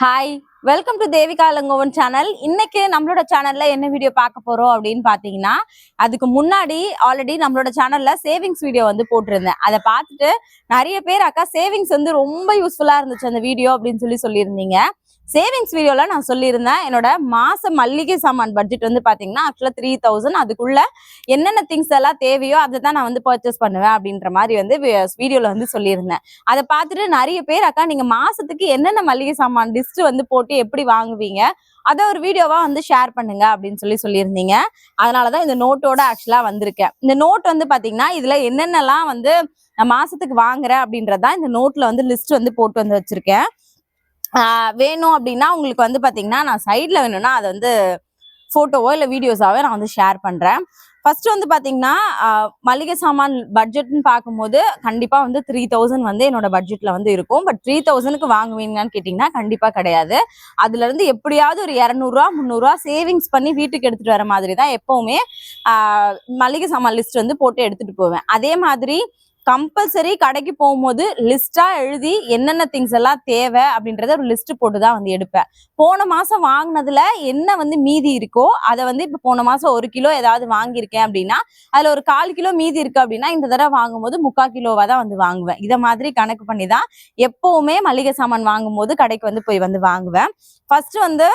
Hi welcome to Devika Langovan channel இன்னைக்கு நம்மளோட சேனல்ல என்ன வீடியோ பார்க்க போறோம் அப்படின்னு பாத்தீங்கன்னா அதுக்கு முன்னாடி ஆல்ரெடி நம்மளோட சேனல்ல சேவிங்ஸ் வீடியோ வந்து போட்டிருந்தேன். அதை பார்த்துட்டு நிறைய பேர் அக்கா சேவிங்ஸ் வந்து ரொம்ப யூஸ்ஃபுல்லா இருந்துச்சு அந்த வீடியோ அப்படின்னு சொல்லி சொல்லியிருந்தீங்க. சேவிங்ஸ் வீடியோவில் நான் சொல்லியிருந்தேன் என்னோட மாச மல்லிகை சாமான் பட்ஜெட் வந்து பார்த்தீங்கன்னா ஆக்சுவலாக த்ரீ தௌசண்ட் அதுக்குள்ள என்னென்ன திங்ஸ் எல்லாம் தேவையோ அதை தான் நான் வந்து பர்ச்சேஸ் பண்ணுவேன் அப்படின்ற மாதிரி வந்து வீடியோவில் வந்து சொல்லியிருந்தேன். அதை பார்த்துட்டு நிறைய பேர் அக்கா நீங்கள் மாதத்துக்கு என்னென்ன மளிகை சாமான் லிஸ்ட் வந்து போட்டு எப்படி வாங்குவீங்க? அதை ஒரு வீடியோவா வந்து ஷேர் பண்ணுங்க அப்படின்னு சொல்லி சொல்லியிருந்தீங்க. அதனாலதான் இந்த நோட்டோட ஆக்சுவலா வந்திருக்கேன். இந்த நோட் வந்து பாத்தீங்கன்னா இதுல என்னென்னலாம் வந்து நான் மாசத்துக்கு வாங்குறேன் அப்படின்றதான் இந்த நோட்ல வந்து லிஸ்ட் வந்து போட்டு வந்து வச்சிருக்கேன். வேணும் அப்படின்னா உங்களுக்கு வந்து பார்த்தீங்கன்னா நான் சைடில் வேணும்னா அதை வந்து ஃபோட்டோவோ இல்லை வீடியோஸாவோ நான் வந்து ஷேர் பண்ணுறேன் ஃபர்ஸ்ட் வந்து பார்த்தீங்கன்னா மளிகை சாமான் பட்ஜெட்னு பார்க்கும்போது கண்டிப்பாக வந்து த்ரீ தௌசண்ட் வந்து என்னோட பட்ஜெட்டில் வந்து இருக்கும். பட் த்ரீ தௌசண்ட்க்கு வாங்குவீங்கன்னு கேட்டிங்கன்னா கண்டிப்பாக கிடையாது. அதுலேருந்து எப்படியாவது ஒரு இரநூறுவா முந்நூறுரூவா சேவிங்ஸ் பண்ணி வீட்டுக்கு எடுத்துகிட்டு வர மாதிரி தான் எப்போவுமே மளிகை சாமான் லிஸ்ட் வந்து போட்டு எடுத்துகிட்டு போவேன். அதே மாதிரி கம்பல்சரி கடைக்கு போகும்போது லிஸ்டா எழுதி என்னென்ன திங்ஸ் எல்லாம் தேவை அப்படின்றத ஒரு லிஸ்ட் போட்டு தான் வந்து எடுப்பேன். போன மாசம் வாங்கினதுல என்ன வந்து மீதி இருக்கோ அதை வந்து இப்ப போன மாசம் ஒரு கிலோ ஏதாவது வாங்கியிருக்கேன் அப்படின்னா அதுல ஒரு கால் கிலோ மீதி இருக்கு அப்படின்னா இந்த தடவை வாங்கும்போது முக்கால் கிலோவா தான் வந்து வாங்குவேன். இதை மாதிரி கணக்கு பண்ணி தான் எப்பவுமே மளிகை சாமான் வாங்கும்போது கடைக்கு வந்து போய் வந்து வாங்குவேன். ஃபர்ஸ்ட் வந்து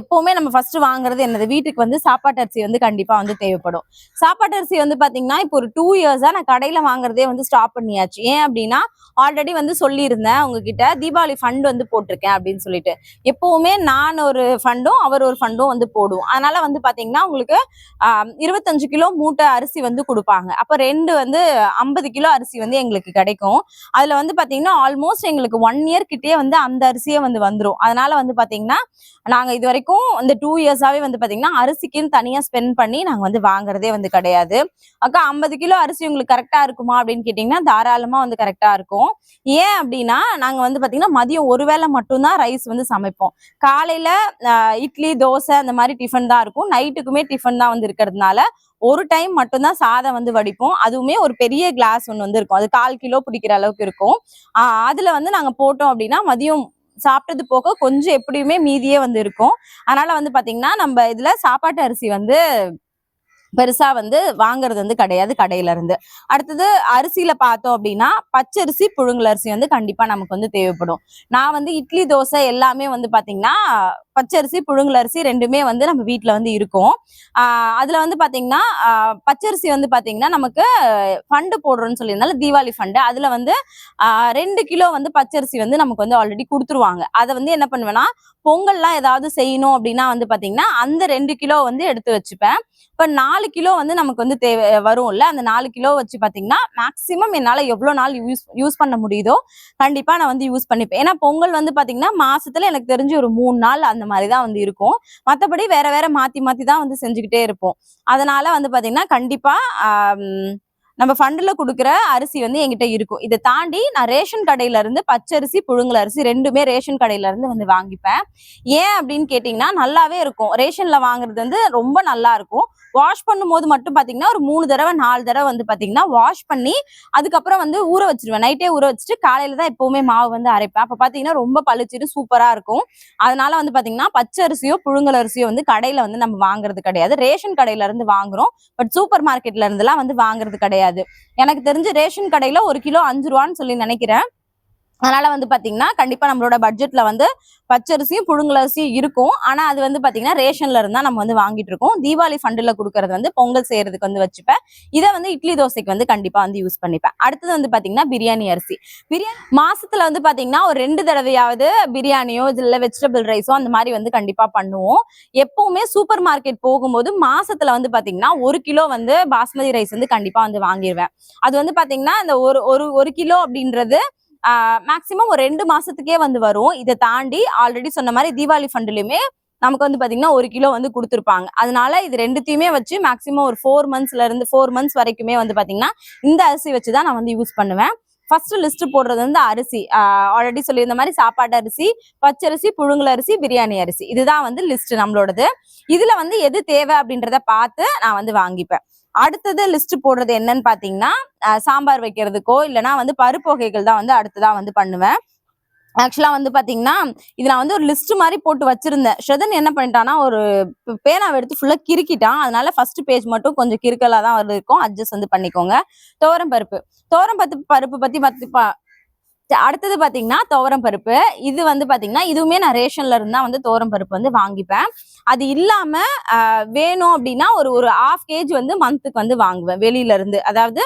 எப்பவுமே நம்ம ஃபர்ஸ்ட் வாங்குறது என்னது? வீட்டுக்கு வந்து சாப்பாட்டு அரிசி வந்து கண்டிப்பா வந்து தேவைப்படும். சாப்பாட்டு அரிசி வந்து பாத்தீங்கன்னா இப்போ ஒரு டூ இயர்ஸா நான் கடையில வாங்குறதே வந்து ஸ்டாப் பண்ணியாச்சு. ஏன் அப்படின்னா ஆல்ரெடி வந்து சொல்லியிருந்தேன் உங்ககிட்ட தீபாவளி ஃபண்ட் வந்து போட்டிருக்கேன் அப்படின்னு சொல்லிட்டு. எப்பவுமே நான் ஒரு ஃபண்டும் அவர் ஒரு ஃபண்டும் வந்து போடுவோம். அதனால வந்து பாத்தீங்கன்னா உங்களுக்கு ஆஹ் இருபத்தஞ்சு கிலோ மூட்டை அரிசி வந்து கொடுப்பாங்க. அப்ப ரெண்டு வந்து ஐம்பது கிலோ அரிசி வந்து எங்களுக்கு கிடைக்கும். அதுல வந்து பாத்தீங்கன்னா ஆல்மோஸ்ட் எங்களுக்கு ஒன் இயர் கிட்டே வந்து அந்த அரிசியே வந்து வந்துடும் அதனால வந்து பாத்தீங்கன்னா நாங்கள் இது வரைக்கும் இந்த டூ இயர்ஸாகவே வந்து பார்த்தீங்கன்னா அரிசிக்குன்னு தனியாக ஸ்பெண்ட் பண்ணி நாங்கள் வந்து வாங்குறதே வந்து கிடையாது. அக்கா ஐம்பது கிலோ அரிசி உங்களுக்கு கரெக்டாக இருக்குமா அப்படின்னு கேட்டிங்கன்னா தாராளமாக வந்து கரெக்டாக இருக்கும். ஏன் அப்படின்னா நாங்கள் வந்து பார்த்தீங்கன்னா மதியம் ஒரு வேளை மட்டும்தான் ரைஸ் வந்து சமைப்போம். காலையில் இட்லி தோசை அந்த மாதிரி டிஃபன் தான் இருக்கும். நைட்டுக்குமே டிஃபன் தான் வந்து இருக்கிறதுனால ஒரு டைம் மட்டும்தான் சாதம் வந்து வடிப்போம். அதுவுமே ஒரு பெரிய கிளாஸ் ஒன்று வந்து இருக்கும். அது கால் கிலோ பிடிக்கிற அளவுக்கு இருக்கும். அதில் வந்து நாங்கள் போட்டோம் அப்படின்னா மதியம் சாப்பிட்டது போக கொஞ்சம் எப்படியுமே மீதியே வந்து இருக்கும். அதனால வந்து பாத்தீங்கன்னா நம்ம இதுல சாப்பாட்டு அரிசி வந்து பெருசா வந்து வாங்குறது வந்து கிடையாது கடையில இருந்து. அடுத்தது அரிசியில பார்த்தோம் அப்படின்னா பச்சரிசி புழுங்கல் அரிசி வந்து கண்டிப்பா நமக்கு வந்து தேவைப்படும். நான் வந்து இட்லி தோசை எல்லாமே வந்து பாத்தீங்கன்னா பச்சரிசி புழுங்கலரிசி ரெண்டுமே வந்து நம்ம வீட்டில் வந்து இருக்கும். அதில் வந்து பார்த்தீங்கன்னா பச்சரிசி வந்து பார்த்தீங்கன்னா நமக்கு ஃபண்டு போடுறோன்னு சொல்லியிருந்தால தீபாவளி ஃபண்டு அதில் வந்து ரெண்டு கிலோ வந்து பச்சரிசி வந்து நமக்கு வந்து ஆல்ரெடி கொடுத்துருவாங்க. அதை வந்து என்ன பண்ணுவேன்னா பொங்கல்லாம் ஏதாவது செய்யணும் அப்படின்னா வந்து பார்த்தீங்கன்னா அந்த ரெண்டு கிலோ வந்து எடுத்து வச்சுப்பேன். இப்போ நாலு கிலோ வந்து நமக்கு வந்து தேவை வரும்ல அந்த நாலு கிலோ வச்சு பார்த்தீங்கன்னா மேக்ஸிமம் என்னால் எவ்வளோ நாள் யூஸ் யூஸ் பண்ண முடியுதோ கண்டிப்பாக நான் வந்து யூஸ் பண்ணிப்பேன். ஏன்னா பொங்கல் வந்து பார்த்தீங்கன்னா மாசத்துல எனக்கு தெரிஞ்சு ஒரு மூணு நாள் அந்த மாதிரி தான் வந்து இருக்கும். மற்றபடி வேற வேற மாத்தி மாத்தி தான் வந்து செஞ்சுக்கிட்டே இருப்போம். அதனால வந்து பாத்தீங்கன்னா கண்டிப்பா நம்ம ஃபண்டில் கொடுக்குற அரிசி வந்து எங்கிட்ட இருக்கும். இதை தாண்டி நான் ரேஷன் கடையில இருந்து பச்சரிசி புழுங்கல் அரிசி ரெண்டுமே ரேஷன் கடையில இருந்து வந்து வாங்கிப்பேன். ஏன் அப்படின்னு கேட்டிங்கன்னா நல்லாவே இருக்கும். ரேஷனில் வாங்குறது வந்து ரொம்ப நல்லா இருக்கும். வாஷ் பண்ணும்போது மட்டும் பார்த்தீங்கன்னா ஒரு மூணு தடவை நாலு தடவை வந்து பார்த்தீங்கன்னா வாஷ் பண்ணி அதுக்கப்புறம் வந்து ஊற வச்சிருவேன். நைட்டே ஊற வச்சுட்டு காலையில தான் எப்பவுமே மாவு வந்து அரைப்பேன். அப்போ பார்த்தீங்கன்னா ரொம்ப பளிச்சிட்டு சூப்பராக இருக்கும். அதனால வந்து பார்த்தீங்கன்னா பச்சை அரிசியோ புழுங்கல் அரிசியோ வந்து கடையில் வந்து நம்ம வாங்குறது கிடையாது. ரேஷன் கடையில இருந்து வாங்குறோம். பட் சூப்பர் மார்க்கெட்ல இருந்துலாம் வந்து வாங்குறது கிடையாது. எனக்கு தெரிஞ்சு ரேஷன் கடையில ஒரு கிலோ அஞ்சு ரூபான்னு சொல்லி நினைக்கிறேன். அதனால வந்து பாத்தீங்கன்னா கண்டிப்பா நம்மளோட பட்ஜெட்ல வந்து பச்சரிசியும் புழுங்கலரிசியும் இருக்கும். ஆனா அது வந்து பாத்தீங்கன்னா ரேஷன்ல இருந்தா நம்ம வந்து வாங்கிட்டு இருக்கோம். தீபாவளி ஃபண்டில் கொடுக்கறது வந்து பொங்கல் செய்யறதுக்கு வந்து வச்சுப்பேன். இதை வந்து இட்லி தோசைக்கு வந்து கண்டிப்பா வந்து யூஸ் பண்ணிப்பேன். அடுத்தது வந்து பாத்தீங்கன்னா பிரியாணி அரிசி. பிரியாணி மாசத்துல வந்து பாத்தீங்கன்னா ஒரு ரெண்டு தடவையாவது பிரியாணியோ இல்ல வெஜிடபிள் ரைஸோ அந்த மாதிரி வந்து கண்டிப்பா பண்ணுவோம். எப்பவுமே சூப்பர் மார்க்கெட் போகும்போது மாசத்துல வந்து பாத்தீங்கன்னா ஒரு கிலோ வந்து பாஸ்மதி ரைஸ் வந்து கண்டிப்பா வந்து வாங்கிடுவேன் அது வந்து பாத்தீங்கன்னா இந்த ஒரு ஒரு ஒரு கிலோ அப்படின்றது மேக்சிமம் ஒரு ரெண்டு மாசத்துக்கே வந்து வரும். இதை தாண்டி ஆல்ரெடி சொன்ன மாதிரி தீபாவளி ஃபண்டுலையுமே நமக்கு வந்து பாத்தீங்கன்னா ஒரு கிலோ வந்து கொடுத்துருப்பாங்க. அதனால இது ரெண்டுத்தையுமே வச்சு மேக்சிமம் ஒரு ஃபோர் மந்த்ஸ்ல இருந்து ஃபோர் மந்த்ஸ் வரைக்குமே வந்து பாத்தீங்கன்னா இந்த அரிசி வச்சு தான் நான் வந்து யூஸ் பண்ணுவேன். ஃபர்ஸ்ட் லிஸ்ட் போடுறது வந்து அரிசி. ஆல்ரெடி சொல்லியிருந்த மாதிரி சாப்பாட்டு அரிசி பச்சரிசி புழுங்கல் அரிசி பிரியாணி அரிசி. இதுதான் வந்து லிஸ்ட் நம்மளோடது. இதுல வந்து எது தேவை அப்படின்றத பார்த்து நான் வந்து வாங்கிப்பேன். அடுத்தது லிஸ்ட் போடுறது என்னன்னு பாத்தீங்கன்னா சாம்பார் வைக்கிறதுக்கோ இல்லைன்னா வந்து பருப்பு வகைகள் தான் வந்து அடுத்ததா வந்து பண்ணுவேன். ஆக்சுவலா வந்து பாத்தீங்கன்னா இது நான் வந்து ஒரு லிஸ்ட் மாதிரி போட்டு வச்சிருந்தேன். ஷெதன் என்ன பண்ணிட்டான்னா ஒரு பேனாவை எடுத்து ஃபுல்லா கிறுக்கிட்டான். அதனால ஃபர்ஸ்ட் பேஜ் மட்டும் கொஞ்சம் கிறுக்கலா தான் இருக்கும் அட்ஜஸ்ட் வந்து பண்ணிக்கோங்க. துவரம் பருப்பு. துவரம் பருப்பு பருப்பு பத்தி பத்தி பா- அடுத்தது பார்த்தீங்கன்னா துவரம் பருப்பு. இது வந்து பார்த்தீங்கன்னா இதுவுமே நான் ரேஷன்ல இருந்தா வந்து துவரம் பருப்பு வந்து வாங்கிப்பேன். அது இல்லாம வேணும் அப்படின்னா ஒரு ஒரு ஹாஃப் கேஜ் வந்து மந்த்துக்கு வந்து வாங்குவேன். வெளியில இருந்து அதாவது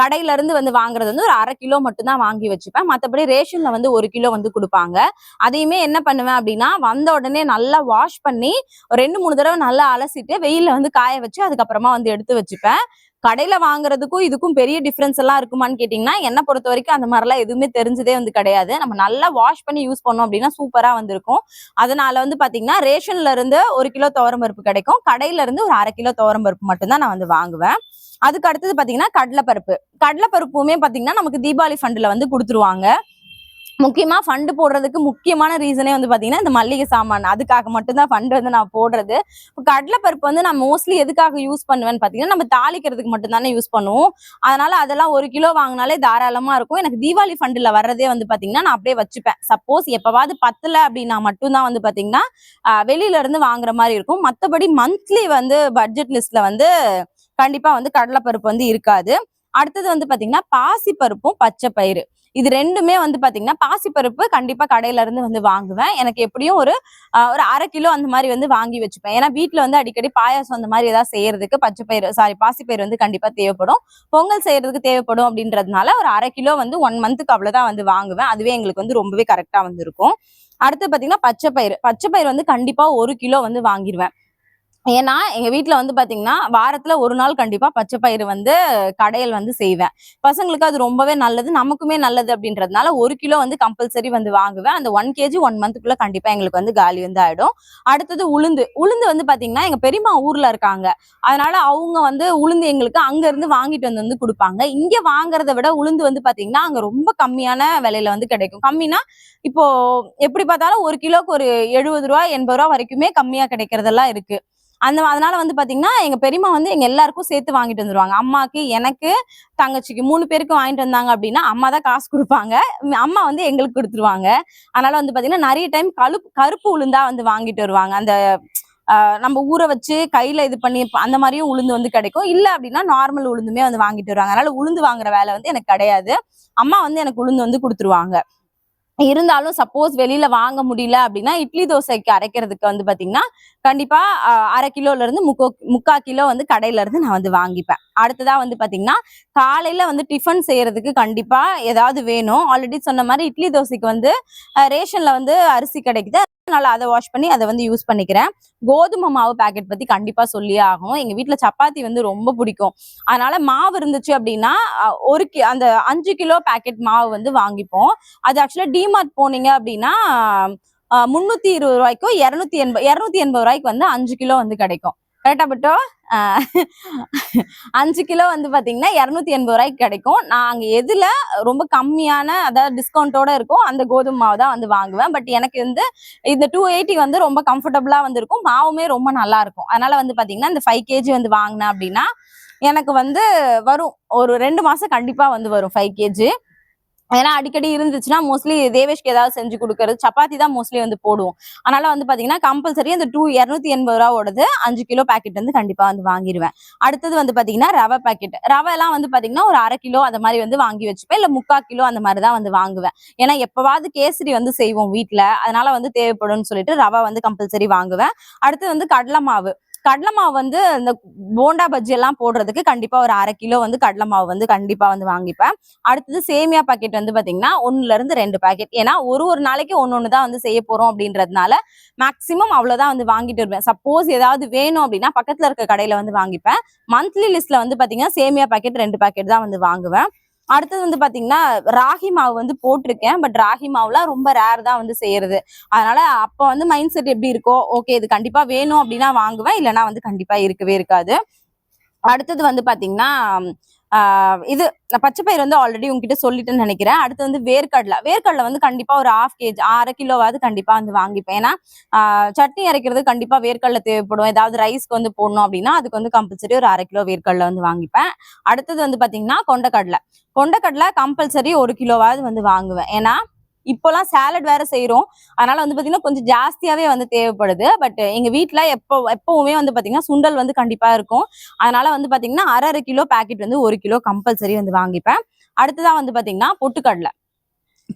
கடையில இருந்து வந்து வாங்குறது வந்து ஒரு அரை கிலோ மட்டும் தான் வாங்கி வச்சுப்பேன். மற்றபடி ரேஷன்ல வந்து ஒரு கிலோ வந்து கொடுப்பாங்க. அதையுமே என்ன பண்ணுவேன் அப்படின்னா வந்த உடனே நல்லா வாஷ் பண்ணி ஒரு ரெண்டு மூணு தடவை நல்லா அலசிட்டு வெயில வந்து காய வச்சு அதுக்கப்புறமா வந்து எடுத்து வச்சுப்பேன். கடையில வாங்குறதுக்கும் இதுக்கும் பெரிய டிஃப்ரென்ஸ் எல்லாம் இருக்குமான்னு கேட்டிங்கன்னா என்னை பொறுத்த வரைக்கும் அந்த மாதிரிலாம் எதுவுமே தெரிஞ்சதே வந்து கிடையாது. நம்ம நல்லா வாஷ் பண்ணி யூஸ் பண்ணோம் அப்படின்னா சூப்பரா வந்திருக்கும். அதனால வந்து பாத்தீங்கன்னா ரேஷன்ல இருந்து ஒரு கிலோ துவரம் பருப்பு கிடைக்கும். கடையில இருந்து ஒரு அரை கிலோ துவரம் பருப்பு மட்டும்தான் நான் வந்து வாங்குவேன். அதுக்கு அடுத்தது பாத்தீங்கன்னா கடலைப்பருப்பு. கடலைப்பருப்புமே பாத்தீங்கன்னா நமக்கு தீபாவளி ஃபண்டில் வந்து கொடுத்துருவாங்க. முக்கியமா ஃபண்டு போடுறதுக்கு முக்கியமான ரீசனே வந்து பாத்தீங்கன்னா இந்த மல்லிகை சாமான். அதுக்காக மட்டும்தான் ஃபண்டு வந்து நான் போடுறது. இப்போ கடலைப்பருப்பு வந்து நான் மோஸ்ட்லி எதுக்காக யூஸ் பண்ணுவேன்னு பாத்தீங்கன்னா நம்ம தாளிக்கிறதுக்கு மட்டும்தானே யூஸ் பண்ணுவோம். அதனால அதெல்லாம் ஒரு கிலோ வாங்கினாலே தாராளமா இருக்கும். எனக்கு தீபாவளி ஃபண்டுல வர்றதே வந்து பாத்தீங்கன்னா நான் அப்படியே வச்சுப்பேன். சப்போஸ் எப்பவாவது பத்தல அப்படின்னா மட்டும்தான் வந்து பாத்தீங்கன்னா வெளியில இருந்து வாங்குற மாதிரி இருக்கும். மத்தபடி மந்த்லி வந்து பட்ஜெட் லிஸ்ட்ல வந்து கண்டிப்பா வந்து கடலைப்பருப்பு வந்து இருக்காது. அடுத்தது வந்து பாத்தீங்கன்னா பாசி பருப்பும் பச்சை பயிறு இது ரெண்டுமே வந்து பாத்தீங்கன்னா பாசிப்பருப்பு கண்டிப்பா கடையில இருந்து வந்து வாங்குவேன். எனக்கு எப்படியும் ஒரு ஒரு அரை கிலோ அந்த மாதிரி வந்து வாங்கி வச்சுப்பேன். ஏன்னா வீட்டுல வந்து அடிக்கடி பாயாசம் அந்த மாதிரி ஏதாவது செய்யறதுக்கு பச்சை பயிறு சாரி பாசிப்பயிறு வந்து கண்டிப்பா தேவைப்படும். பொங்கல் செய்யறதுக்கு தேவைப்படும் அப்படின்றதுனால ஒரு அரை கிலோ வந்து ஒன் மந்த்துக்கு அவ்வளவுதான் வந்து வாங்குவேன். அதுவே எங்களுக்கு வந்து ரொம்பவே கரெக்டா வந்து இருக்கும். அடுத்து பாத்தீங்கன்னா பச்சை பயிறு. பச்சை பயிறு வந்து கண்டிப்பா ஒரு கிலோ வந்து வாங்கிடுவேன் ஏன்னா எங்க வீட்டுல வந்து பாத்தீங்கன்னா வாரத்துல ஒரு நாள் கண்டிப்பா பச்சை பயிறு வந்து கடையில் வந்து செய்வேன். பசங்களுக்கு அது ரொம்பவே நல்லது நமக்குமே நல்லது அப்படின்றதுனால ஒரு கிலோ வந்து கம்பல்சரி வந்து வாங்குவேன். அந்த ஒன் கேஜி ஒன் மந்த்துக்குள்ள கண்டிப்பா எங்களுக்கு வந்து காலி வந்து ஆயிடும். அடுத்தது உளுந்து. உளுந்து வந்து பாத்தீங்கன்னா எங்க பெரியம்மா ஊர்ல இருக்காங்க. அதனால அவங்க வந்து உளுந்து எங்களுக்கு அங்க இருந்து வாங்கிட்டு வந்து வந்து கொடுப்பாங்க. இங்க வாங்குறத விட உளுந்து வந்து பாத்தீங்கன்னா அங்க ரொம்ப கம்மியான விலையில வந்து கிடைக்கும். கம்மினா இப்போ எப்படி பார்த்தாலும் ஒரு கிலோக்கு ஒரு எழுபது ரூபா எண்பது ரூபா வரைக்குமே கம்மியா கிடைக்கிறதெல்லாம் இருக்கு. அந்த அதனால வந்து பாத்தீங்கன்னா எங்க பெரியம்மா வந்து எங்க எல்லாருக்கும் சேர்த்து வாங்கிட்டு வந்துருவாங்க. அம்மாக்கு எனக்கு தங்கச்சிக்கு மூணு பேருக்கும் வாங்கிட்டு வந்தாங்க அப்படின்னா அம்மா தான் காசு கொடுப்பாங்க. அம்மா வந்து எங்களுக்கு கொடுத்துருவாங்க. அதனால வந்து பாத்தீங்கன்னா நிறைய டைம் கழுப்பு கருப்பு உளுந்தா வந்து வாங்கிட்டு வருவாங்க. அந்த நம்ம ஊற வச்சு கையில இது பண்ணி அந்த மாதிரியும் உளுந்து வந்து கிடைக்கும். இல்ல அப்படின்னா நார்மல் உளுந்துமே வந்து வாங்கிட்டு வருவாங்க. அதனால உளுந்து வாங்குற வேலை வந்து எனக்கு கிடையாது. அம்மா வந்து எனக்கு உளுந்து வந்து கொடுத்துருவாங்க. இருந்தாலும் சப்போஸ் வெளியில வாங்க முடியல அப்படின்னா இட்லி தோசைக்கு அரைக்கிறதுக்கு வந்து பாத்தீங்கன்னா கண்டிப்பா அரை கிலோல இருந்து முக்கோ முக்கா கிலோ வந்து கடையில இருந்து நான் வந்து வாங்கிப்பேன். அடுத்ததா வந்து பாத்தீங்கன்னா காலையில வந்து டிஃபன் செய்யறதுக்கு கண்டிப்பா ஏதாவது வேணும். ஆல்ரெடி சொன்ன மாதிரி இட்லி தோசைக்கு வந்து ரேஷன்ல வந்து அரிசி கிடைக்குது. அதனால அதை வாஷ் பண்ணி அதை வந்து யூஸ் பண்ணிக்கிறேன். கோதுமை மாவு பேக்கெட் பத்தி கண்டிப்பா சொல்லியே ஆகும் எங்க வீட்டுல சப்பாத்தி வந்து ரொம்ப பிடிக்கும். அதனால மாவு இருந்துச்சு அப்படின்னா ஒரு கி அந்த அஞ்சு கிலோ பேக்கெட் மாவு வந்து வாங்கிப்போம். அது ஆக்சுவலா டிமார்ட் போனீங்க அப்படின்னா ஆஹ், முன்னூத்தி இருபது ரூபாய்க்கும் இரநூத்தி எண்பது இரநூத்தி எண்பது ரூபாய்க்கு வந்து அஞ்சு கிலோ வந்து கிடைக்கும். கரெக்டா பட்டோ? அஞ்சு கிலோ வந்து பாத்தீங்கன்னா இரநூத்தி எண்பது ரூபாய்க்கு கிடைக்கும். நான் அங்க எதுல ரொம்ப கம்மியான அதாவது டிஸ்கவுண்டோட இருக்கும் அந்த கோதுமை மாவு தான் வந்து வாங்குவேன். பட் எனக்கு வந்து இந்த டூ எயிட்டி வந்து ரொம்ப கம்ஃபர்டபுளா வந்து இருக்கும். மாவுமே ரொம்ப நல்லா இருக்கும். அதனால வந்து பாத்தீங்கன்னா இந்த ஃபைவ் கேஜி வந்து வாங்கினேன் அப்படின்னா எனக்கு வந்து வரும். ஒரு ரெண்டு மாசம் கண்டிப்பா வந்து வரும் ஃபைவ் கேஜி ஏன்னா அடிக்கடி இருந்துச்சுன்னா மோஸ்ட்லி தேவேஷ்க்கு ஏதாவது செஞ்சு கொடுக்கறது சப்பாத்தி தான் மோஸ்ட்லி வந்து போடுவோம். அதனால வந்து பாத்தீங்கன்னா கம்பல்சரி அந்த டூ இரநூத்தி எண்பது ரூபாவோடது அஞ்சு கிலோ பாக்கெட் வந்து கண்டிப்பா வந்து வாங்கிடுவேன் அடுத்தது வந்து பாத்தீங்கன்னா ரவை பாக்கெட் ரவை எல்லாம் வந்து பாத்தீங்கன்னா ஒரு அரை கிலோ அந்த மாதிரி வந்து வாங்கி வச்சுப்பேன். இல்ல முக்கா கிலோ அந்த மாதிரி தான் வந்து வாங்குவேன். ஏன்னா எப்பவாவது கேசரி வந்து செய்வோம் வீட்டுல அதனால வந்து தேவைப்படும்னு சொல்லிட்டு ரவை வந்து கம்பல்சரி வாங்குவேன். அடுத்து வந்து கடலை மாவு. கடலை மாவு வந்து இந்த போண்டா பஜ்ஜி எல்லாம் போடுறதுக்கு கண்டிப்பா ஒரு அரை கிலோ வந்து கடலை மாவு வந்து கண்டிப்பா வந்து வாங்கிப்பேன். அடுத்தது சேமியா பாக்கெட் வந்து பாத்தீங்கன்னா ஒன்றுலேருந்து இருந்து ரெண்டு பாக்கெட் ஏன்னா ஒரு ஒரு நாளைக்கு ஒன்று ஒன்று தான் வந்து செய்ய போறோம் அப்படின்றதுனால மேக்சிமம் அவ்வளவுதான் வந்து வாங்கிட்டு வருவேன். சப்போஸ் ஏதாவது வேணும் அப்படின்னா பக்கத்துல இருக்க கடையில வந்து வாங்கிப்பேன். மந்த்லி லிஸ்ட்ல வந்து பாத்தீங்கன்னா சேமியா பாக்கெட் ரெண்டு பாக்கெட் தான் வந்து வாங்குவேன். அடுத்தது வந்து பாத்தீங்கன்னா ராகி மாவு வந்து போட்டிருக்கேன். பட் ராகி மாவுலாம் ரொம்ப ரேர் தான் வந்து செய்யறது. அதனால அப்ப வந்து மைண்ட் செட் எப்படி இருக்கோ ஓகே இது கண்டிப்பா வேணும் அப்படின்னா வாங்குவேன். இல்லைன்னா வந்து கண்டிப்பா இருக்கவே இருக்காது. அடுத்தது வந்து பாத்தீங்கன்னா இது நான் பச்சை பயிர் வந்து ஆல்ரெடி உங்ககிட்ட சொல்லிட்டேன்னு நினைக்கிறேன். அடுத்து வந்து வேர்க்கடலை. வேர்க்கடலை வந்து கண்டிப்பா ஒரு ஹாஃப் கேஜ் அரை கிலோவாவது கண்டிப்பா வந்து வாங்கிப்பேன். ஏன்னா சட்னி அரைக்கிறது கண்டிப்பா வேர்க்கடலை தேவைப்படும். ஏதாவது ரைஸ்க்கு வந்து போடணும் அப்படின்னா அதுக்கு வந்து கம்பல்சரி ஒரு அரை கிலோ வேர்க்கடலை வந்து வாங்கிப்பேன். அடுத்தது வந்து பாத்தீங்கன்னா கொண்டக்கடலை. கொண்டக்கடலை கம்பல்சரி ஒரு கிலோவாவது வந்து வாங்குவேன். ஏன்னா இப்போலாம் சேலட் வேற செய்கிறோம் அதனால வந்து பாத்தீங்கன்னா கொஞ்சம் ஜாஸ்தியாவே வந்து தேவைப்படுது. பட் எங்க வீட்டில் எப்போ எப்பவுமே வந்து பாத்தீங்கன்னா சுண்டல் வந்து கண்டிப்பா இருக்கும். அதனால வந்து பாத்தீங்கன்னா அரை அரை கிலோ பாக்கெட் வந்து ஒரு கிலோ கம்பல்சரி வந்து வாங்கிப்பேன். அடுத்ததாக வந்து பாத்தீங்கன்னா பொட்டுக்கடலை.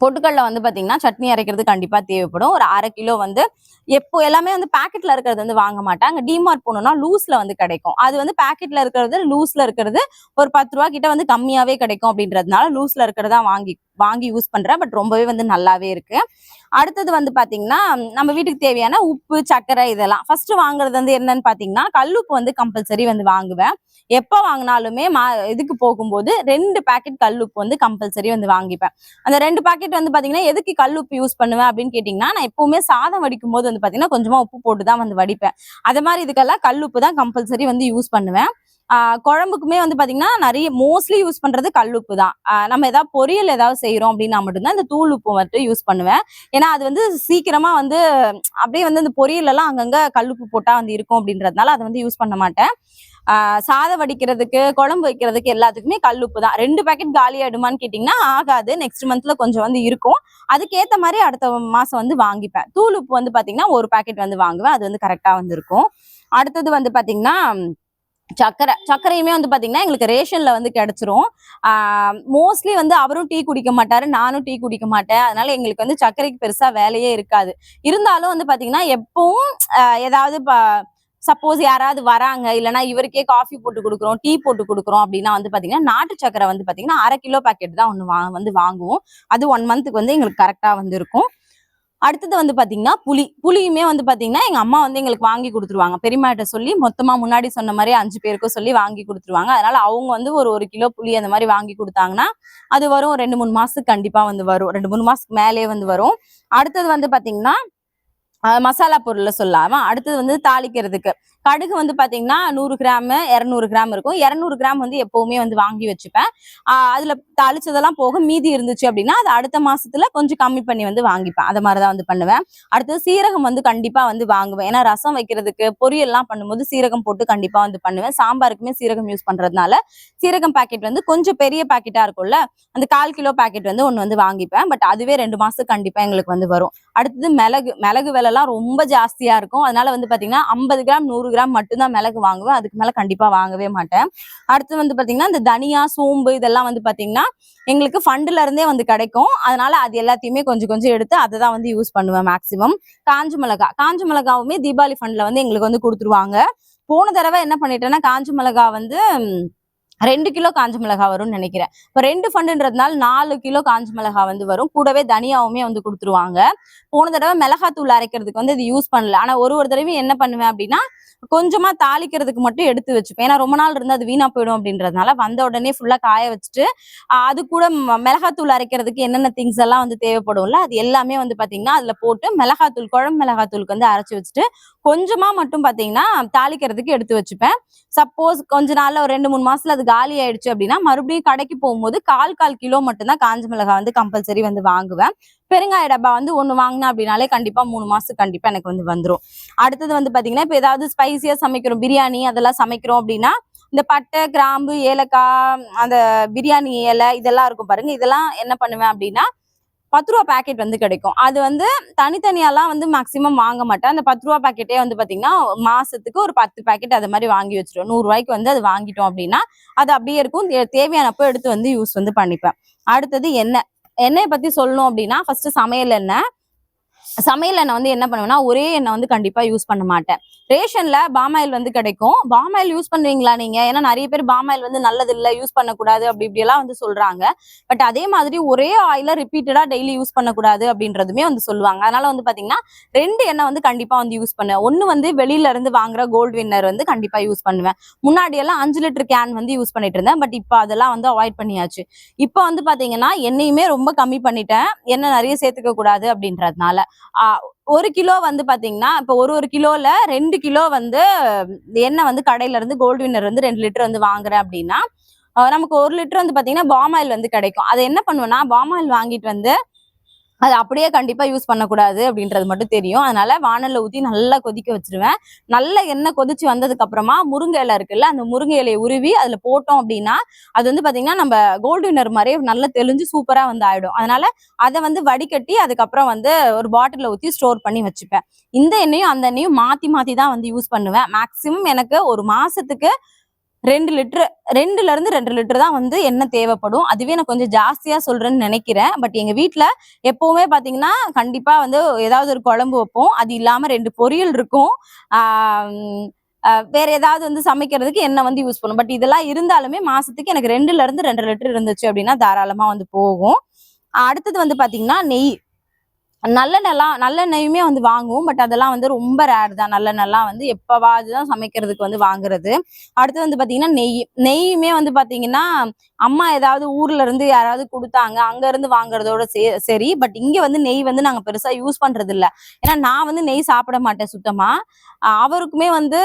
பொட்டுக்கடலை வந்து பாத்தீங்கன்னா சட்னி அரைக்கிறது கண்டிப்பா தேவைப்படும். ஒரு அரை கிலோ வந்து எப்போ எல்லாமே வந்து பாக்கெட்ல இருக்கிறது வந்து வாங்க மாட்டேன். டிமார்ட் போனோம்னா லூஸ்ல வந்து கிடைக்கும். அது வந்து பாக்கெட்ல இருக்கிறது லூஸ்ல இருக்கிறது ஒரு பத்து ரூபா கிட்ட வந்து கம்மியாவே கிடைக்கும் அப்படின்றதுனால லூஸ்ல இருக்கிறதா வாங்கி வாங்கி யூஸ் பண்ணுறேன் பட் ரொம்பவே வந்து நல்லாவே இருக்குது அடுத்தது வந்து பார்த்தீங்கன்னா நம்ம வீட்டுக்கு தேவையான உப்பு சர்க்கரை இதெல்லாம். ஃபர்ஸ்ட் வாங்குறது வந்து என்னன்னு பார்த்தீங்கன்னா கல்லுப்பு வந்து கம்பல்சரி வந்து வாங்குவேன். எப்போ வாங்கினாலுமே மா இதுக்கு போகும்போது ரெண்டு பேக்கெட் கல்லுப்பு வந்து கம்பல்சரி வந்து வாங்கிப்பேன். அந்த ரெண்டு பாக்கெட் வந்து பார்த்தீங்கன்னா எதுக்கு கல்லுப்பு யூஸ் பண்ணுவேன் அப்படின்னு கேட்டிங்கன்னா நான் எப்பவுமே சாதம் வடிக்கும் போது வந்து பார்த்தீங்கன்னா கொஞ்சமாக உப்பு போட்டு தான் வந்து வடிப்பேன். அதே மாதிரி இதுக்கெல்லாம் கல்லுப்பு தான் கம்பல்சரி வந்து யூஸ் பண்ணுவேன். குழம்புக்குமே வந்து பாத்தீங்கன்னா நிறைய மோஸ்ட்லி யூஸ் பண்றது கல்லுப்பு தான் நம்ம ஏதாவது பொரியல் ஏதாவது செய்யறோம் அப்படின்னா மட்டும்தான் இந்த தூள் உப்பு மட்டும் யூஸ் பண்ணுவேன். ஏன்னா அது வந்து சீக்கிரமா வந்து அப்படியே வந்து இந்த பொரியல் எல்லாம் அங்கங்க கல்லுப்பு போட்டா வந்து இருக்கும் அப்படின்றதுனால அதை வந்து யூஸ் பண்ண மாட்டேன். சாதம் வடிக்கிறதுக்கு குழம்பு வைக்கிறதுக்கு எல்லாத்துக்குமே கல்லுப்பு தான் ரெண்டு பேக்கெட் காலி ஆயிடுமான்னு கேட்டிங்கன்னா ஆகாது. நெக்ஸ்ட் மந்த்ல கொஞ்சம் வந்து இருக்கும். அதுக்கேற்ற மாதிரி அடுத்த மாதம் வந்து வாங்கிப்பேன். தூள் உப்பு வந்து பார்த்தீங்கன்னா ஒரு பாக்கெட் வந்து வாங்குவேன். அது வந்து கரெக்டாக வந்து இருக்கும். அடுத்தது வந்து பார்த்தீங்கன்னா சக்கரை சர்க்கரையுமே வந்து பாத்தீங்கன்னா எங்களுக்கு ரேஷன்ல வந்து கிடைச்சிரும். மோஸ்ட்லி வந்து அவரும் டீ குடிக்க மாட்டாரு நானும் டீ குடிக்க மாட்டேன். அதனால எங்களுக்கு வந்து சர்க்கரைக்கு பெருசா வேலையே இருக்காது. இருந்தாலும் வந்து பாத்தீங்கன்னா எப்பவும் ஏதாவது சப்போஸ் யாராவது வராங்க இல்லைன்னா இவருக்கே காஃபி போட்டு கொடுக்குறோம் டீ போட்டு கொடுக்குறோம் அப்படின்னா வந்து பார்த்தீங்கன்னா நாட்டு சக்கரை வந்து பார்த்தீங்கன்னா அரை கிலோ பாக்கெட் தான் ஒன்று வா வந்து வாங்குவோம். அது ஒன் மந்த்துக்கு வந்து எங்களுக்கு கரெக்டாக வந்து இருக்கும். அடுத்தது வந்து பாத்தீங்கன்னா புளி. புளியுமே வந்து பாத்தீங்கன்னா எங்க அம்மா வந்து எங்களுக்கு வாங்கி கொடுத்துருவாங்க. பெரியம்மாட்ட சொல்லி மொத்தமா முன்னாடி சொன்ன மாதிரி அஞ்சு பேருக்கும் சொல்லி வாங்கி கொடுத்துருவாங்க. அதனால அவங்க வந்து ஒரு ஒரு கிலோ புளி அந்த மாதிரி வாங்கி கொடுத்தாங்கன்னா அது வரும் ரெண்டு மூணு மாசத்துக்கு கண்டிப்பா வந்து வரும். ரெண்டு மூணு மாசத்துக்கு மேலே வந்து வரும். அடுத்தது வந்து பாத்தீங்கன்னா மசாலா பொருள்ல சொல்லாம அடுத்தது வந்து தாளிக்கிறதுக்கு. கடுகு வந்து பாத்தீங்கன்னா நூறு கிராம் இரநூறு கிராம் இருக்கும். இரநூறு கிராம் வந்து எப்பவுமே வந்து வாங்கி வச்சுப்பேன். அதுல தாளிச்சதெல்லாம் போக மீதி இருந்துச்சு அப்படின்னா அது அடுத்த மாசத்துல கொஞ்சம் கம்மி பண்ணி வந்து வாங்கிப்பேன். அதை மாதிரிதான் வந்து பண்ணுவேன். அடுத்தது சீரகம் வந்து கண்டிப்பா வந்து வாங்குவேன். ஏன்னா ரசம் வைக்கிறதுக்கு பொரியல்லாம் பண்ணும்போது சீரகம் போட்டு கண்டிப்பா வந்து பண்ணுவேன். சாம்பாருக்குமே சீரகம் யூஸ் பண்றதுனால சீரகம் பாக்கெட் வந்து கொஞ்சம் பெரிய பாக்கெட்டா இருக்கும்ல அந்த கால் கிலோ பாக்கெட் வந்து ஒன்று வந்து வாங்கிப்பேன். பட் அதுவே ரெண்டு மாசத்துக்கு கண்டிப்பா எங்களுக்கு வந்து வரும். அடுத்தது மிளகு மிளகு விலைலாம் ரொம்ப ஜாஸ்தியா இருக்கும். அதனால வந்து பாத்தீங்கன்னா ஐம்பது கிராம் நூறு கிராம் மட்டும்தான் மிளகு வாங்குவேன். அதுக்கு மேல கண்டிப்பா வாங்கவே மாட்டேன். அடுத்து வந்து பாத்தீங்கன்னா இந்த தனியா சோம்பு இதெல்லாம் வந்து பாத்தீங்கன்னா எங்களுக்கு ஃபண்டுல இருந்தே வந்து கிடைக்கும். அதனால அது எல்லாத்தையுமே கொஞ்சம் கொஞ்சம் எடுத்து அதை தான் வந்து யூஸ் பண்ணுவேன் மேக்சிமம் காஞ்ச மிளகா. காஞ்ச மிளகாவுமே தீபாவளி ஃபண்ட்ல வந்து எங்களுக்கு வந்து கொடுத்துருவாங்க. போன தடவை என்ன பண்ணிட்டேன்னா காஞ்ச மிளகா வந்து ரெண்டு கிலோ காஞ்ச மிளகா வரும்னு நினைக்கிறேன். இப்போ ரெண்டு ஃபண்டுன்றதுனால நாலு கிலோ காஞ்ச மிளகா வந்து வரும். கூடவே தனியாவுமே வந்து கொடுத்துருவாங்க. போன தடவை மிளகாத்தூள் அரைக்கிறதுக்கு வந்து இது யூஸ் பண்ணல. ஆனால் ஒரு ஒரு தடவையும் என்ன பண்ணுவேன் அப்படின்னா கொஞ்சமா தாளிக்கிறதுக்கு மட்டும் எடுத்து வச்சுப்பேன். ஏன்னா ரொம்ப நாள் இருந்து அது வீணா போயிடும் அப்படின்றதுனால வந்த உடனே ஃபுல்லா காய வச்சுட்டு அது கூட மிளகாத்தூள் அரைக்கிறதுக்கு என்னென்ன திங்ஸ் எல்லாம் வந்து தேவைப்படும்ல அது எல்லாமே வந்து பாத்தீங்கன்னா அதுல போட்டு மிளகாத்தூள் குழம்பு மிளகாத்தூளுக்கு வந்து அரைச்சு வச்சுட்டு கொஞ்சமா மட்டும் பாத்தீங்கன்னா தாளிக்கிறதுக்கு எடுத்து வச்சுப்பேன். சப்போஸ் கொஞ்ச நாள்ல ஒரு ரெண்டு மூணு மாசத்துல அது காலி ஆயிடுச்சு அப்படின்னா மறுபடியும் கடைக்கு போகும்போது கால் கால் கிலோ மட்டும்தான் காஞ்ச மிளகாய் வந்து கம்பல்சரி வந்து வாங்குவேன். பெருங்காய டப்பா வந்து ஒண்ணு வாங்கினா அப்படின்னாலே கண்டிப்பா மூணு மாசத்துக்கு கண்டிப்பா எனக்கு வந்து வந்துடும் அடுத்தது வந்து பாத்தீங்கன்னா இப்ப ஏதாவது ஸ்பைசியா சமைக்கிறோம் பிரியாணி அதெல்லாம் சமைக்கிறோம் அப்படின்னா இந்த பட்டை கிராம்பு ஏலக்காய் அந்த பிரியாணி இலை இதெல்லாம் இருக்கும் பாருங்க. இதெல்லாம் என்ன பண்ணுவேன் அப்படின்னா பத்து ரூபா பாக்கெட் வந்து கிடைக்கும். அது வந்து தனித்தனியாலாம் வந்து மேக்ஸிமம் வாங்க மாட்டேன். அந்த பத்து ரூபா பாக்கெட்டே வந்து பார்த்தீங்கன்னா மாசத்துக்கு ஒரு பத்து பாக்கெட் அது மாதிரி வாங்கி வச்சிருவோம் நூறு ரூபாய்க்கு வந்து அது வாங்கிட்டோம் அப்படின்னா அது அப்படியே இருக்கும். தே- தேவையானப்போ எடுத்து வந்து யூஸ் வந்து பண்ணிப்பேன். அடுத்தது எண்ணெய். எண்ணெயை பத்தி சொல்லணும் அப்படின்னா ஃபர்ஸ்ட் சமையல் எண்ணெய் சமையல் எண்ணெய் வந்து என்ன பண்ணுவேன்னா ஒரே எண்ணெய் வந்து கண்டிப்பா யூஸ் பண்ண மாட்டேன். ரேஷன்ல பாமாயில் வந்து கிடைக்கும். பாமாயில் யூஸ் பண்றீங்களா நீங்க? ஏன்னா நிறைய பேர் பாமாயில் வந்து நல்லது இல்ல யூஸ் பண்ணக்கூடாது அப்படி இப்படி எல்லாம் வந்து சொல்றாங்க. பட் அதே மாதிரி ஒரே ஆயில ரிப்பீட்டடா டெய்லி யூஸ் பண்ணக்கூடாது அப்படின்றதுமே வந்து சொல்லுவாங்க. அதனால வந்து பாத்தீங்கன்னா ரெண்டு எண்ணெய் வந்து கண்டிப்பா வந்து யூஸ் பண்ணுவேன். ஒன்னு வந்து வெளியில இருந்து வாங்குற கோல்டு வின்னர் வந்து கண்டிப்பா யூஸ் பண்ணுவேன். முன்னாடி எல்லாம் அஞ்சு லிட்டர் கேன் வந்து யூஸ் பண்ணிட்டு இருந்தேன். பட் இப்போ அதெல்லாம் வந்து அவாய்ட் பண்ணியாச்சு. இப்போ வந்து பாத்தீங்கன்னா எண்ணெயுமே ரொம்ப கம்மி பண்ணிட்டேன். எண்ணெய் நிறைய சேர்த்துக்க கூடாது அப்படின்றதுனால. ஒரு கிலோ வந்து பாத்தீங்கன்னா இப்போ ஒரு ஒரு கிலோல ரெண்டு கிலோ வந்து எண்ணெய் வந்து கடையில இருந்து கோல்டு வின்னர் வந்து ரெண்டு லிட்டர் வந்து வாங்குறேன் அப்படின்னா நமக்கு ஒரு லிட்டர் வந்து பாத்தீங்கன்னா பாமாயில் வந்து கிடைக்கும். அதை என்ன பண்ணுவேன்னா பாமாயில் வாங்கிட்டு வந்து அது அப்படியே கண்டிப்பாக யூஸ் பண்ணக்கூடாது அப்படின்றது மட்டும் தெரியும். அதனால வானலில் ஊற்றி நல்லா கொதிக்க வச்சிருவேன். நல்ல எண்ணெய் கொதிச்சு வந்ததுக்கப்புறமா முருங்கை இலை இருக்குல்ல அந்த முருங்கை இலையை உருவி அதில் போட்டோம் அப்படின்னா அது வந்து பார்த்திங்கன்னா நம்ம கோல்டு வினர் மாதிரியே நல்லா தெளிஞ்சு சூப்பராக வந்து ஆகிடும் அதனால அதை வந்து வடிகட்டி அதுக்கப்புறம் வந்து ஒரு பாட்டிலில் ஊற்றி ஸ்டோர் பண்ணி வச்சுப்பேன். இந்த எண்ணெயும் அந்த எண்ணெயும் மாற்றி மாற்றி தான் வந்து யூஸ் பண்ணுவேன். மேக்சிமம் எனக்கு ஒரு மாதத்துக்கு ரெண்டு லிட்டரு ரெண்டுல இருந்து ரெண்டு லிட்டர் தான் வந்து எண்ணெய் தேவைப்படும். அதுவே நான் கொஞ்சம் ஜாஸ்தியா சொல்றேன்னு நினைக்கிறேன். பட் எங்க வீட்டுல எப்பவுமே பாத்தீங்கன்னா கண்டிப்பா வந்து ஏதாவது ஒரு குழம்பு வைப்போம். அது இல்லாம ரெண்டு பொரியல் இருக்கும். வேற ஏதாவது வந்து சமைக்கிறதுக்கு எண்ணெய் வந்து யூஸ் பண்ணும். பட் இதெல்லாம் இருந்தாலுமே மாசத்துக்கு எனக்கு ரெண்டுல இருந்து ரெண்டு லிட்டர் இருந்துச்சு அப்படின்னா தாராளமா வந்து போகும். அடுத்தது வந்து பாத்தீங்கன்னா நெய். நல்லெண்ணெய்லாம் நல்லெண்ணெயுமே வந்து வாங்குவோம். பட் அதெல்லாம் வந்து ரொம்ப ரேர் தான். நல்லெண்ணெய்லாம் வந்து எப்பவாவது தான் சமைக்கிறதுக்கு வந்து வாங்குறது. அடுத்து வந்து பார்த்தீங்கன்னா நெய். நெய்யுமே வந்து பார்த்தீங்கன்னா அம்மா ஏதாவது ஊர்ல இருந்து யாராவது கொடுத்தாங்க அங்க இருந்து வாங்குறதோட சே- சரி. பட் இங்க வந்து நெய் வந்து நாங்க பெருசா யூஸ் பண்றது இல்ல ஏன்னா நான் வந்து நெய் சாப்பிட மாட்டேன் சுத்தமா. அவருக்குமே வந்து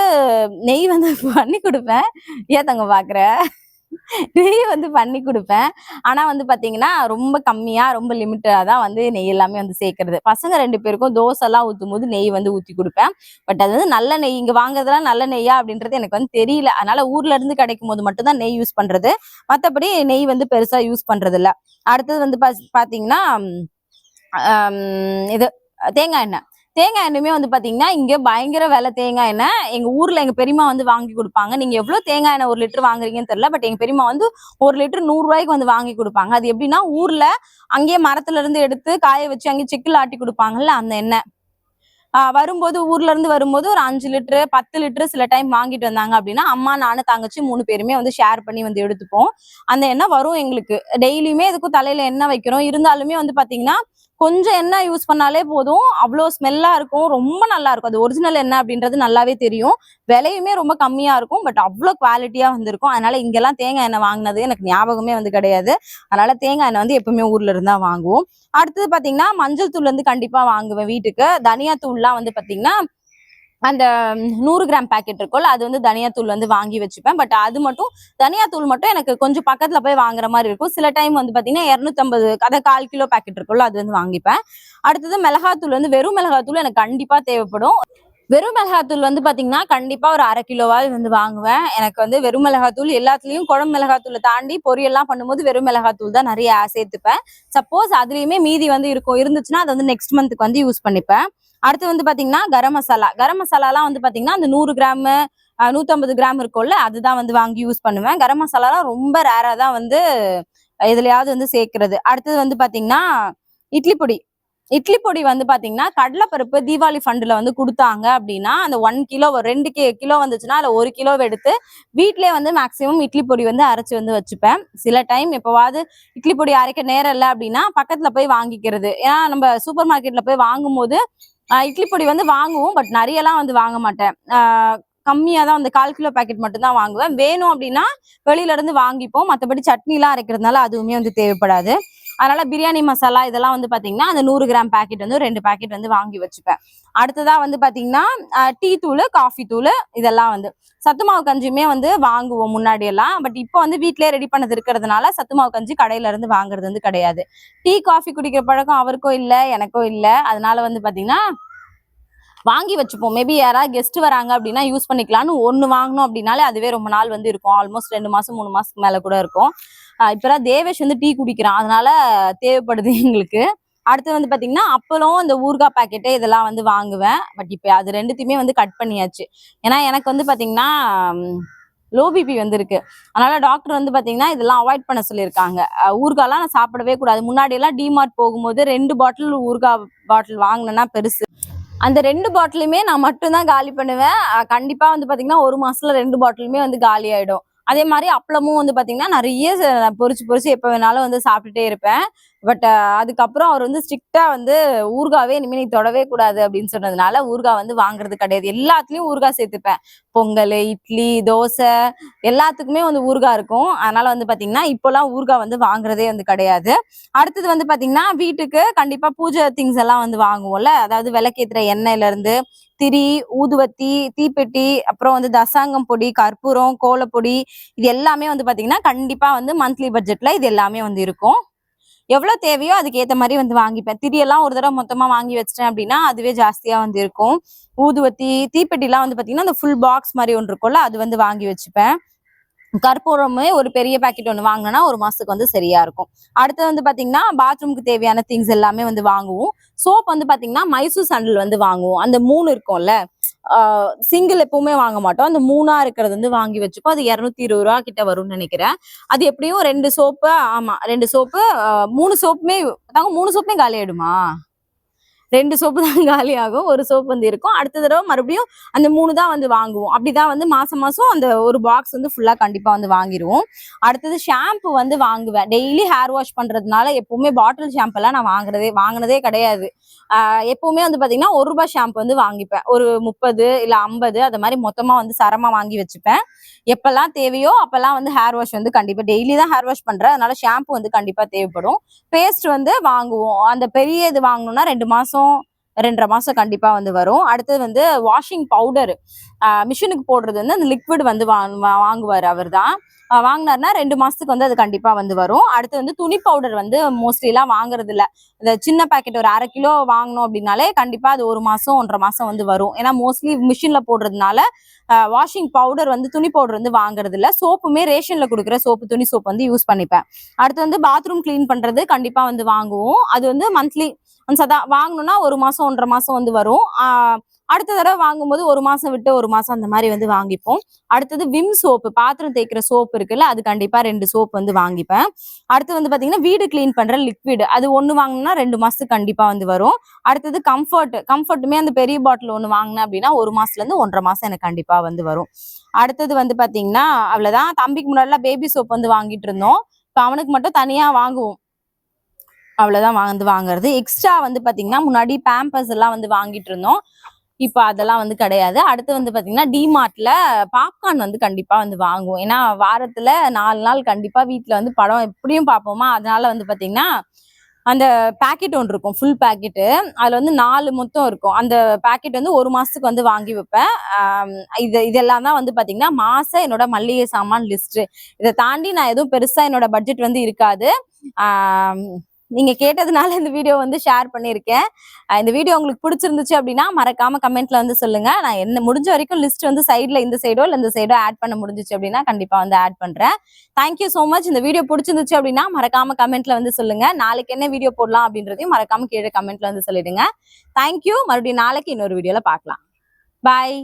நெய் வந்து பண்ணி கொடுப்பேன். ஏன் தங்க பாக்குற? நெய் வந்து பண்ணி கொடுப்பேன். ஆனா வந்து பாத்தீங்கன்னா ரொம்ப கம்மியா ரொம்ப லிமிட்டடா தான் வந்து நெய் எல்லாமே வந்து சேர்க்கறது. பசங்க ரெண்டு பேருக்கும் தோசை எல்லாம் ஊத்தும் போது நெய் வந்து ஊத்தி கொடுப்பேன். பட் அது வந்து நல்ல நெய் இங்க வாங்குறதுலாம் நல்ல நெய்யா அப்படின்றது எனக்கு வந்து தெரியல. அதனால ஊர்ல இருந்து கிடைக்கும் போது மட்டும் தான் நெய் யூஸ் பண்றது. மத்தபடி நெய் வந்து பெருசா யூஸ் பண்றது இல்ல அடுத்தது வந்து பாத்தீங்கன்னா இது தேங்காய் எண்ணெய். தேங்காய் எண்ணெயுமே வந்து பாத்தீங்கன்னா இங்க பயங்கர விலை தேங்காய் எண்ணெய். எங்க ஊர்ல எங்க பெரியம்மா வந்து வாங்கி கொடுப்பாங்க. நீங்க எவ்வளவு தேங்காய் எண்ணெய் ஒரு லிட்டர் வாங்குறீங்கன்னு தெரியல பட் எங்க பெரியம்மா வந்து ஒரு லிட்டர் நூறு ரூபாய்க்கு வந்து வாங்கி கொடுப்பாங்க. அது எப்படின்னா ஊர்ல அங்கேயே மரத்துல இருந்து எடுத்து காய வச்சு அங்கேயே செக்கில் ஆட்டி கொடுப்பாங்கல்ல அந்த எண்ணெய். வரும்போது ஊர்ல இருந்து வரும்போது ஒரு அஞ்சு லிட்டரு பத்து லிட்டரு சில டைம் வாங்கிட்டு வந்தாங்க அப்படின்னா அம்மா நானு தங்கச்சி மூணு பேருமே வந்து ஷேர் பண்ணி வந்து எடுத்துப்போம். அந்த எண்ணெய் வரும் எங்களுக்கு. டெய்லியுமே இதுக்கும் தலையில எண்ணெய் வைக்கிறோம். இருந்தாலுமே வந்து பாத்தீங்கன்னா கொஞ்சம் எண்ணெய் யூஸ் பண்ணாலே போதும். அவ்வளோ ஸ்மெல்லாக இருக்கும். ரொம்ப நல்லா இருக்கும். அது ஒரிஜினல் எண்ணெய் அப்படின்றது நல்லாவே தெரியும். விலையுமே ரொம்ப கம்மியாக இருக்கும். பட் அவ்வளோ குவாலிட்டியாக வந்திருக்கும். அதனால இங்கெல்லாம் தேங்காய் எண்ணெய் வாங்கினது எனக்கு ஞாபகமே வந்து கிடையாது. அதனால தேங்காய் எண்ணெய் வந்து எப்பவுமே ஊர்ல இருந்தா வாங்குவோம். அடுத்தது பார்த்தீங்கன்னா மஞ்சள் தூள் வந்து கண்டிப்பாக வாங்குவேன் வீட்டுக்கு. தனியா தூள்லாம் வந்து பார்த்தீங்கன்னா அந்த நூறு கிராம் பாக்கெட் இருக்கும்ல அது வந்து தனியாத்தூள் வந்து வாங்கி வச்சுப்பேன். பட் அது மட்டும் தனியாத்தூள் மட்டும் எனக்கு கொஞ்சம் பக்கத்துல போய் வாங்குற மாதிரி இருக்கும். சில டைம் வந்து பாத்தீங்கன்னா இரநூத்தம்பது அதை கால் கிலோ பாக்கெட் இருக்கும்ல அது வந்து வாங்கிப்பேன். அடுத்தது மிளகாத்தூள் வந்து வெறும் மிளகாத்தூள் எனக்கு கண்டிப்பா தேவைப்படும். வெறும் மிளகாத்தூள் வந்து பாத்தீங்கன்னா கண்டிப்பா ஒரு அரை கிலோவாவது வந்து வாங்குவேன். எனக்கு வந்து வெறும் மிளகாத்தூள் எல்லாத்துலயும் குழம்பு மிளகாத்தூளை தாண்டி பொரியல்லாம் பண்ணும்போது வெறும் மிளகாத்தூள் தான் நிறைய சேர்த்துப்பேன். சப்போஸ் அதுலயுமே மீதி வந்து இருக்கும் இருந்துச்சுன்னா அதை வந்து நெக்ஸ்ட் மந்த்துக்கு வந்து யூஸ் பண்ணிப்பேன். அடுத்து வந்து பாத்தீங்கன்னா கரம் மசாலா. கரம் மசாலாலாம் வந்து பாத்தீங்கன்னா அந்த நூறு கிராம் நூற்றம்பது கிராம் இருக்கும்ல அதுதான் வந்து வாங்கி யூஸ் பண்ணுவேன். கரம் மசாலாலாம் ரொம்ப ரேராக தான் வந்து எதுலையாவது வந்து சேர்க்கிறது. அடுத்தது வந்து பாத்தீங்கன்னா இட்லி பொடி. இட்லி பொடி வந்து பாத்தீங்கன்னா கடலைப்பருப்பு தீபாவளி ஃபண்டில் வந்து கொடுத்தாங்க அப்படின்னா அந்த ஒன் கிலோ ரெண்டு கே கிலோ வந்துச்சுன்னா அதில் ஒரு கிலோ எடுத்து வீட்டிலே வந்து மேக்ஸிமம் இட்லி பொடி வந்து அரைச்சி வந்து வச்சுப்பேன். சில டைம் எப்போவாவது இட்லி பொடி அரைக்க நேரம் இல்லை அப்படின்னா பக்கத்தில் போய் வாங்கிக்கிறது. ஏன்னா நம்ம சூப்பர் மார்க்கெட்டில் போய் வாங்கும்போது இட்லி பொடி வந்து வாங்குவோம் பட் நிறையலாம் வந்து வாங்க மாட்டேன். கம்மியாக தான் அந்த கால் கிலோ பாக்கெட் மட்டும்தான் வாங்குவேன். வேணும் அப்படின்னா வெளியில இருந்து வாங்கிப்போம். மற்றபடி சட்னிலாம் அரைக்கிறதுனால அதுவுமே வந்து தேவைப்படாது. அதனால பிரியாணி மசாலா இதெல்லாம் வந்து பாத்தீங்கன்னா அந்த நூறு கிராம் பாக்கெட் வந்து ரெண்டு பாக்கெட் வந்து வாங்கி வச்சுப்பேன். அடுத்ததா வந்து பாத்தீங்கன்னா டீ தூள் காஃபி தூள் இதெல்லாம் வந்து. சத்து மாவு கஞ்சியுமே வந்து வாங்குவோம் முன்னாடி எல்லாம். பட் இப்போ வந்து வீட்டிலே ரெடி பண்ணது இருக்கிறதுனால சத்து மாவு கஞ்சி கடையில இருந்து வாங்குறது வந்து கிடையாது. டீ காஃபி குடிக்கிற பழக்கம் அவருக்கும் இல்லை எனக்கும் இல்லை. அதனால வந்து பாத்தீங்கன்னா வாங்கி வச்சுப்போம். மேபி யாராவது கெஸ்ட் வராங்க அப்படின்னா யூஸ் பண்ணிக்கலாம்னு ஒன்று வாங்கினோம் அப்படின்னாலே அதுவே ரொம்ப நாள் வந்து இருக்கும். ஆல்மோஸ்ட் ரெண்டு மாதம் மூணு மாதத்துக்கு மேலே கூட இருக்கும். ஆஹ் இப்பதான் தேவேஷ் வந்து டீ குடிக்கிறான். அதனால தேவைப்படுது எங்களுக்கு. அடுத்து வந்து பாத்தீங்கன்னா அப்பளம் இந்த ஊறுகாய் பாக்கெட்டு இதெல்லாம் வந்து வாங்குவேன். பட் இப்போ அது ரெண்டுத்தையுமே வந்து கட் பண்ணியாச்சு. ஏன்னா எனக்கு வந்து பாத்தீங்கன்னா லோ பிபி வந்துருக்கு அதனால டாக்டர் வந்து பாத்தீங்கன்னா இதெல்லாம் அவாய்ட் பண்ண சொல்லியிருக்காங்க. ஊர்காலாம் நான் சாப்பிடவே கூடாது. முன்னாடி எல்லாம் டிமார்ட் போகும்போது ரெண்டு பாட்டில் ஊர்கா பாட்டில் வாங்கினேன்னா பெருசு. அந்த ரெண்டு பாட்டிலுமே நான் மட்டும்தான் காலி பண்ணுவேன். கண்டிப்பாக கண்டிப்பா வந்து பாத்தீங்கன்னா ஒரு மாசத்துல ரெண்டு பாட்டிலுமே வந்து காலி ஆயிடும். அதே மாதிரி அப்பளமும் வந்து பார்த்தீங்கன்னா நிறைய பொறிச்சு பொறிச்சு எப்போ வேணாலும் வந்து சாப்பிட்டுட்டே இருப்பேன். பட் அதுக்கப்புறம் அவர் வந்து ஸ்ட்ரிக்டா வந்து ஊறுகாவே இனிமேல் நீ தொடவே கூடாது அப்படின்னு சொன்னதுனால ஊறுகாய் வந்து வாங்குறது கிடையாது. எல்லாத்துலயும் ஊர்கா சேர்த்துப்பேன். பொங்கல் இட்லி தோசை எல்லாத்துக்குமே வந்து ஊறுகாய் இருக்கும். அதனால வந்து பாத்தீங்கன்னா இப்போலாம் ஊறுகாய் வந்து வாங்குறதே வந்து கிடையாது. அடுத்தது வந்து பாத்தீங்கன்னா வீட்டுக்கு கண்டிப்பா பூஜை திங்ஸ் எல்லாம் வந்து வாங்குவோம்ல. அதாவது விளக்கேத்துற எண்ணெயில இருந்து திரி ஊதுவத்தி தீப்பெட்டி அப்புறம் வந்து தசாங்கம் பொடி கற்பூரம் கோலப்பொடி இது எல்லாமே வந்து பார்த்தீங்கன்னா கண்டிப்பாக வந்து மந்த்லி பட்ஜெட்டில் இது எல்லாமே வந்து இருக்கும். எவ்வளோ தேவையோ அதுக்கு ஏற்ற மாதிரி வந்து வாங்கிப்பேன். திரியெல்லாம் ஒரு தடவை மொத்தமாக வாங்கி வச்சிட்டேன் அப்படின்னா அதுவே ஜாஸ்தியாக வந்து இருக்கும். ஊதுவத்தி தீப்பெட்டிலாம் வந்து பார்த்தீங்கன்னா அந்த ஃபுல் பாக்ஸ் மாதிரி ஒன்று இருக்கும்ல அது வந்து வாங்கி வச்சுப்பேன். கற்பூரமே ஒரு பெரிய பாக்கெட் ஒன்று வாங்கினோன்னா ஒரு மாசத்துக்கு வந்து சரியா இருக்கும். அடுத்து வந்து பாத்தீங்கன்னா பாத்ரூமுக்கு தேவையான திங்ஸ் எல்லாமே வந்து வாங்குவோம். சோப் வந்து பாத்தீங்கன்னா மைசூர் சாண்டல் வந்து வாங்குவோம். அந்த மூணு இருக்கும்ல. சிங்கிள் எப்பவுமே வாங்க மாட்டோம். அந்த மூணா இருக்கிறது வந்து வாங்கி வச்சுப்போம். அது இரநூத்தி இருபது ரூபா கிட்ட வரும்னு நினைக்கிறேன். அது எப்படியும் ரெண்டு சோப்பு ஆமா ரெண்டு சோப்பு மூணு சோப்புமே தாங்க மூணு சோப்புமே காலி ஆயிடுமா ரெண்டு சோப்பு தான் காலி ஆகும். ஒரு சோப்பு வந்து இருக்கும். அடுத்த தடவை மறுபடியும் அந்த மூணு தான் வந்து வாங்குவோம். அப்படிதான் வந்து மாசம் மாசம் அந்த ஒரு பாக்ஸ் வந்து ஃபுல்லா கண்டிப்பா வந்து வாங்கிடுவோம் அடுத்தது ஷாம்பு வந்து வாங்குவேன். டெய்லி ஹேர் வாஷ் பண்றதுனால எப்பவுமே பாட்டில் ஷாம்பு எல்லாம் நான் வாங்குறதே வாங்கினதே கிடையாது. எப்பவுமே வந்து பாத்தீங்கன்னா ஒரு ரூபாய் ஷாம்பு வந்து வாங்கிப்பேன். ஒரு முப்பது இல்ல ஐம்பது அது மாதிரி மொத்தமா வந்து சரமா வாங்கி வச்சுப்பேன். எப்பெல்லாம் தேவையோ அப்பெல்லாம் வந்து ஹேர் வாஷ் வந்து கண்டிப்பா டெய்லி தான் ஹேர் வாஷ் பண்றேன். அதனால ஷாம்பு வந்து கண்டிப்பா தேவைப்படும். பேஸ்ட் வந்து வாங்குவோம். அந்த பெரிய இது வாங்கணும்னா ரெண்டு மாசம் ரெண்டரை மாசம் கண்டிப்பா வந்து வரும். அடுத்தது வந்து வாஷிங் பவுடர் மிஷினுக்கு போடுறது வந்து அந்த லிக்விட் வந்து வாங்குவார் வாங்குவாரு அவர் தான் வாங்கினாருன்னா ரெண்டு மாசத்துக்கு வந்து அது கண்டிப்பா வந்து வரும். அடுத்து வந்து துணி பவுடர் வந்து மோஸ்ட்லி எல்லாம் வாங்குறது இல்ல இந்த சின்ன பாக்கெட் ஒரு அரை கிலோ வாங்கணும் அப்படின்னாலே கண்டிப்பா அது ஒரு மாசம் ஒன்றரை மாசம் வந்து வரும். ஏன்னா மோஸ்ட்லி மிஷின்ல போடுறதுனால வாஷிங் பவுடர் வந்து துணி பவுடர் வந்து வாங்குறது இல்ல சோப்புமே ரேஷன்ல கொடுக்குற சோப்பு துணி சோப்பு வந்து யூஸ் பண்ணிப்பேன். அடுத்து வந்து பாத்ரூம் கிளீன் பண்றது கண்டிப்பா வந்து வாங்குவோம். அது வந்து மந்த்லி ஒன்ஸ் அதான் வாங்கணும்னா ஒரு மாசம் ஒன்றரை மாசம் வந்து வரும். அடுத்த தடவை வாங்கும்போது ஒரு மாசம் விட்டு ஒரு மாசம் அந்த மாதிரி வந்து வாங்கிப்போம். அடுத்தது விம் சோப்பு பாத்திரம் தேய்க்கிற சோப்பு இருக்குல்ல அது கண்டிப்பா ரெண்டு சோப் வந்து வாங்கிப்பேன். அடுத்து வந்து பாத்தீங்கன்னா வீடு க்ளீன் பண்ற லிக்விட் அது ஒண்ணு வாங்கினா ரெண்டு மாசத்துக்கு கண்டிப்பா வந்து வரும். அடுத்தது கம்ஃபர்ட் கம்ஃபர்ட்டுமே அந்த பெரிய பாட்டில் ஒண்ணு வாங்கினேன் அப்படின்னா ஒரு மாசத்துல இருந்து ஒன்றரை மாசம் எனக்கு கண்டிப்பா வந்து வரும். அடுத்தது வந்து பாத்தீங்கன்னா அவ்வளவுதான். தம்பிக்கு முன்னாடிலாம் பேபி சோப் வந்து வாங்கிட்டு இருந்தோம். இப்போ அவனுக்கு மட்டும் தனியா வாங்குவோம். அவ்வளவுதான் வந்து வாங்குறது. எக்ஸ்ட்ரா வந்து பாத்தீங்கன்னா முன்னாடி பேம்பர்ஸ் எல்லாம் வந்து வாங்கிட்டு இருந்தோம். இப்போ அதெல்லாம் வந்து கிடையாது. அடுத்து வந்து பார்த்தீங்கன்னா டிமார்ட்ல பாப்கார்ன் வந்து கண்டிப்பா வந்து வாங்குவோம். ஏன்னா வாரத்துல நாலு நாள் கண்டிப்பா வீட்டில் வந்து படம் எப்படியும் பார்ப்போமா? அதனால வந்து பார்த்தீங்கன்னா அந்த பாக்கெட் ஒன்று இருக்கும் ஃபுல் பாக்கெட்டு அதில் வந்து நாலு மொத்தம் இருக்கும். அந்த பாக்கெட் வந்து ஒரு மாசத்துக்கு வந்து வாங்கி வைப்பேன். இது இதெல்லாம் தான் வந்து பார்த்தீங்கன்னா மாசம் என்னோட மல்லிகை சாமான் லிஸ்ட்டு இதை தாண்டி நான் எதுவும் பெருசாக என்னோட பட்ஜெட் வந்து இருக்காது. நீங்கள் கேட்டதுனால இந்த வீடியோ வந்து ஷேர் பண்ணியிருக்கேன். இந்த வீடியோ உங்களுக்கு பிடிச்சிருந்துச்சு அப்படின்னா மறக்காம கமெண்ட்ல வந்து சொல்லுங்க. நான் என்ன முடிஞ்ச வரைக்கும் லிஸ்ட் வந்து சைடில் இந்த சைடோ இல்லை இந்த சைடோ ஆட் பண்ண முடிஞ்சிச்சு அப்படின்னா கண்டிப்பாக வந்து ஆட் பண்ணுறேன் தேங்க்யூ ஸோ மச் இந்த வீடியோ பிடிச்சிருந்துச்சு அப்படின்னா மறக்காம கமெண்ட்ல வந்து சொல்லுங்க. நாளைக்கு என்ன வீடியோ போடலாம் அப்படின்றதையும் மறக்காம கீழே கமெண்ட்ல வந்து சொல்லிடுங்க. தேங்க்யூ மறுபடியும் நாளைக்கு இன்னொரு வீடியோவில் பார்க்கலாம். பாய்